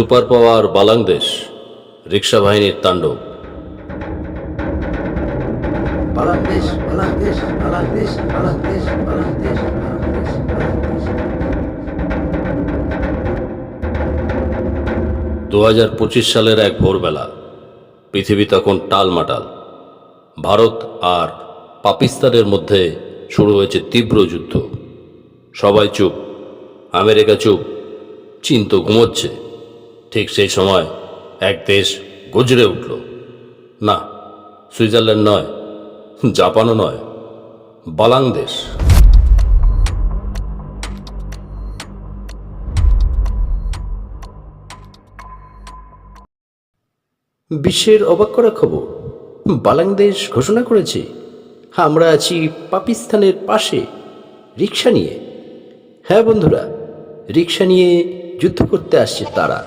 Super power Bangladesh রিক্সা বাহিনীর তাণ্ডব। বাংলাদেশ বাংলাদেশ বাংলাদেশ বাংলাদেশ বাংলাদেশ বাংলাদেশ বাংলাদেশ। দু হাজার পঁচিশ সালের এক ভোরবেলা পৃথিবী তখন টালমাটাল। ভারত আর পাকিস্তানের মধ্যে শুরু হয়েছে তীব্র যুদ্ধ। সবাই চুপ আমেরিকা চুপ চীন তো ঘুমোচ্ছে। ঠিক সেই সময় এক দেশ গজরে উঠল। না, সুইজারল্যান্ড নয়, জাপানও নয় বাংলাদেশ বিশ্বের অবাক করা খবর বাংলাদেশ ঘোষণা করেছে, আমরা আছি পাকিস্তানের পাশে রিক্সা নিয়ে। হ্যাঁ বন্ধুরা রিক্সা নিয়ে যুদ্ধ করতে আসছে তারা।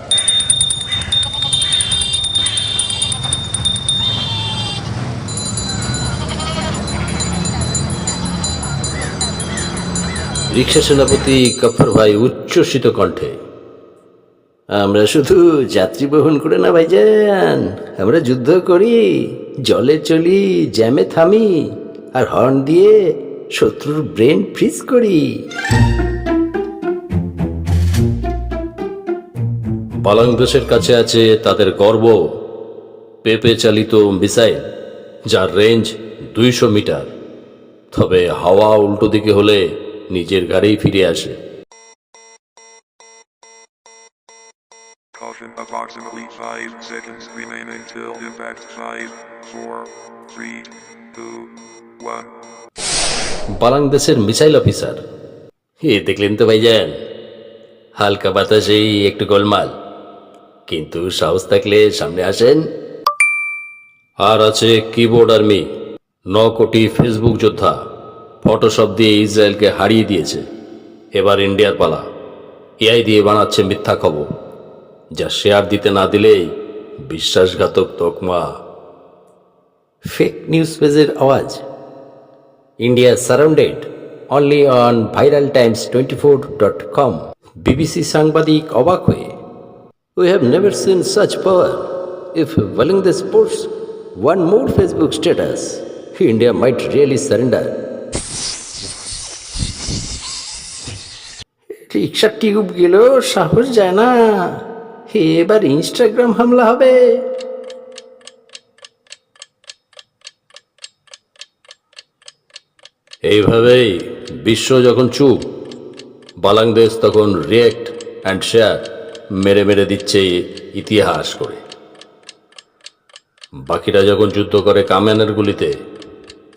রিক্সা সেনাপতি গফর ভাই উচ্ছ্বসিত কণ্ঠে, আমরা শুধু যাত্রী বহন করে না ভাই ভাইজান, আমরা যুদ্ধ করি, জলে চলি, জ্যামে থামি, আর হর্ন দিয়ে শত্রুর ব্রেন ফ্রিজ করি। বাংলাদেশের কাছে আছে তাদের গর্ব, পেপে চালিত মিসাইল, যার রেঞ্জ দুইশো মিটার। তবে হাওয়া উল্টো দিকে হলে নিজের গাড়িই ফিরে আসে। Approximately 5 seconds remain until impact 5, 4, 3, 2, 1. বাংলাদেশের মিসাইল অফিসার। এ দেখলেন তো ভাইজান হালকা বাতাসেই একটু গোলমাল। কিন্তু সাহস থাকলে সামনে আসেন। আর আছে কিবোর্ড আর্মি ন কোটি ফেসবুক যোদ্ধা। ফটোশপ দিয়ে ইসরায়েলকে হারিয়ে দিয়েছে। এবার ইন্ডিয়ার পালা। এআই দিয়ে বানাচ্ছে মিথ্যা খবর, যা শেয়ার দিতে না দিলেই বিশ্বাসঘাতক তকমা। ফেক নিউজ পেজের আওয়াজ। India surrounded only on viral times twenty four dot com BBC সাংবাদিক অবাক হয়ে we have never seen such power if wailing the sports one more Facebook status India might really surrender rickshaw tube গেল সাহস যায় না। এবার Instagram হামলা হবে। এইভাবেই বিশ্ব যখন চুপ বাংলাদেশ তখন রিয়েক্ট অ্যান্ড শেয়ার মেরে মেরে দিচ্ছে ইতিহাস করে। বাকিরা যখন যুদ্ধ করে কামেনের গুলিতে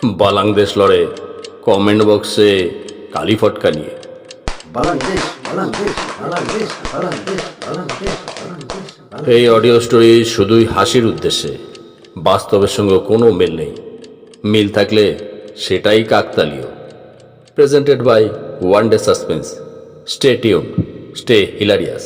বাংলাদেশ লড়ে কমেন্ট বক্সে কালি ফটকা নিয়ে। এই অডিও স্টোরি শুধুই হাসির উদ্দেশ্যে। বাস্তবের সঙ্গে কোনো মিল নেই। মিল থাকলে সেটাই কাকতালীয়। Presented by one day suspense stay tune stay hilarious